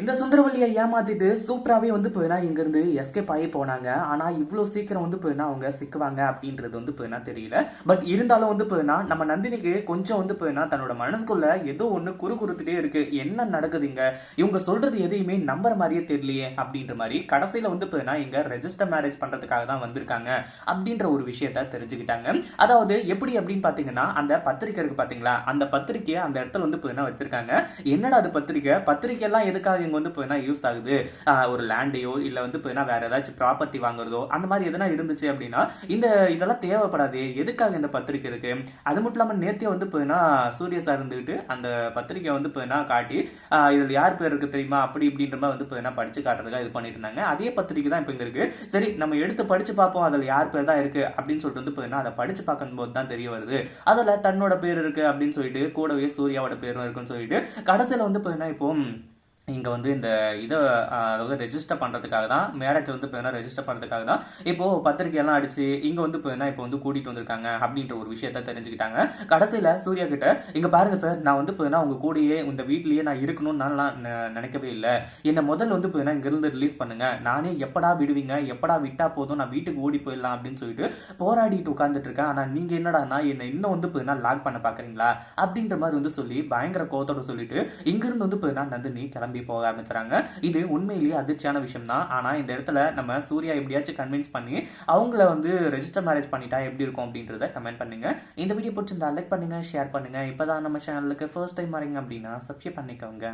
இந்த சுந்தரவல்லியை ஏமாத்திட்டு சூப்பராகவே வந்து போயினா இங்கேருந்து எஸ்கேப் ஆகி போனாங்க. ஆனால் இவ்வளோ சீக்கிரம் வந்து போயினா அவங்க சிக்குவாங்க அப்படின்றது வந்து போயினா தெரியல. பட் இருந்தாலும் வந்து போயினா நம்ம நந்தினிக்கு கொஞ்சம் வந்து போயினா தன்னோட மனசுக்குள்ள ஏதோ ஒன்று குறு குறுத்துட்டே இருக்கு. என்ன நடக்குதுங்க? இவங்க சொல்றது எதையுமே நம்புற மாதிரியே தெரியலையே அப்படின்ற மாதிரி கடைசியில் வந்து போயினா இங்க ரெஜிஸ்டர் மேரேஜ் பண்ணுறதுக்காக தான் வந்திருக்காங்க அப்படின்ற ஒரு விஷயத்த தெரிஞ்சுக்கிட்டாங்க. அதாவது எப்படி அப்படின்னு பார்த்தீங்கன்னா அந்த பத்திரிக்கை இருக்கு பார்த்தீங்களா அந்த பத்திரிக்கையை அந்த இடத்துல வந்து போயினா வச்சிருக்காங்க. என்னடா அது பத்திரிக்கை? பத்திரிக்கை எல்லாம் எதுக்காக இங்க வந்து போயினா யூஸ் ஆகுது. ஒரு லேண்டையோ இல்லை வந்து போயினா வேற ஏதாச்சும் ப்ராப்பர்ட்டி வாங்குறதோ அந்த மாதிரி எதனா இருந்துச்சு அப்படின்னா இந்த இதெல்லாம் தேவைப்படாது எதுக்காக இந்த பத்திரிக்கை இருக்கு? அது மட்டும் இல்லாமல் நேத்தியே வந்து போயினா சூரிய சார் இருந்துக்கிட்டு அந்த பத்திரிக்கை வந்து போயினா காட்டி இதில் யார் பேர் இருக்கு தெரியுமா? அப்படி இப்படின்ற மாதிரி வந்து போயினா படிச்சு காட்டுறதுக்காக இது பண்ணிட்டு இருந்தாங்க. அதே பத்திரிக்கை தான் இப்போ இங்க இருக்கு. சரி நம்ம எடுத்து படிச்சு பார்ப்போம் அதில் யார் பேர் தான் இருக்கு அப்படின்னு சொல்லிட்டு வந்து போயினா அதை படிச்சு பார்க்கும்போது தான் தெரிய வருது. அதில் தன்னோட பேர் இருக்கு அப்படின்னு சொல்லிட்டு கூடவே சூர்யாவோட பேரும் இருக்குன்னு சொல்லிட்டு கடைசியில் வந்து போயினா இப்போ இங்கே வந்து இந்த இதை அதாவது ரெஜிஸ்டர் பண்ணுறதுக்காக தான் மேரேஜ் வந்து இப்போ ரெஜிஸ்டர் பண்ணுறதுக்காக தான் இப்போது பத்திரிக்கை எல்லாம் அடிச்சு இங்கே வந்து இப்போ என்ன இப்போ வந்து கூட்டிட்டு வந்திருக்காங்க அப்படின்ற ஒரு விஷயத்த தெரிஞ்சுக்கிட்டாங்க. கடைசியில் சூர்யா கிட்ட இங்கே பாருங்கள் சார் நான் வந்து இப்போ உங்கள் கூடயே இந்த வீட்லேயே நான் இருக்கணும்னு நான் ந- நினைக்கவே இல்லை. என்னை முதல்ல வந்து இப்போ இங்க இருந்து ரிலீஸ் பண்ணுங்கள் நானே எப்படா விடுவீங்க எப்படா விட்டால் போதும் நான் வீட்டுக்கு ஓடி போயிடலாம் அப்படின்னு சொல்லிட்டு போராடிட்டு உட்காந்துட்டு இருக்கேன். ஆனால் நீங்கள் என்னடானா என்னை இன்னும் வந்து இப்போ லாக் பண்ண பார்க்குறீங்களா அப்படின்ற மாதிரி வந்து சொல்லி பயங்கர கோத்தோட சொல்லிட்டு இங்கேருந்து வந்து இப்போ நந்தினி கிளம்பி போக ஆரம்பிச்சுறாங்க இது உண்மையிலேயே அதிர்ச்சியான விஷயம் தான் ஆனா இந்த இடத்துல நம்ம சூர்யா எப்படியாச்சும் கன்வின்ஸ் பண்ணி அவங்கள வந்து ரெஜிஸ்டர் மேரேஜ் பண்ணிட்டா எப்படி இருக்கும் அப்படின்றத கமெண்ட் பண்ணுங்க. இந்த வீடியோ பிடிச்சிருந்தா லைக் பண்ணுங்க ஷேர் பண்ணுங்க. இப்பதான் நம்ம சேனலுக்கு ஃபர்ஸ்ட் டைம் வரீங்க அப்படின்னா சப்ஸ்கிரைப் பண்ணிக்கோங்க.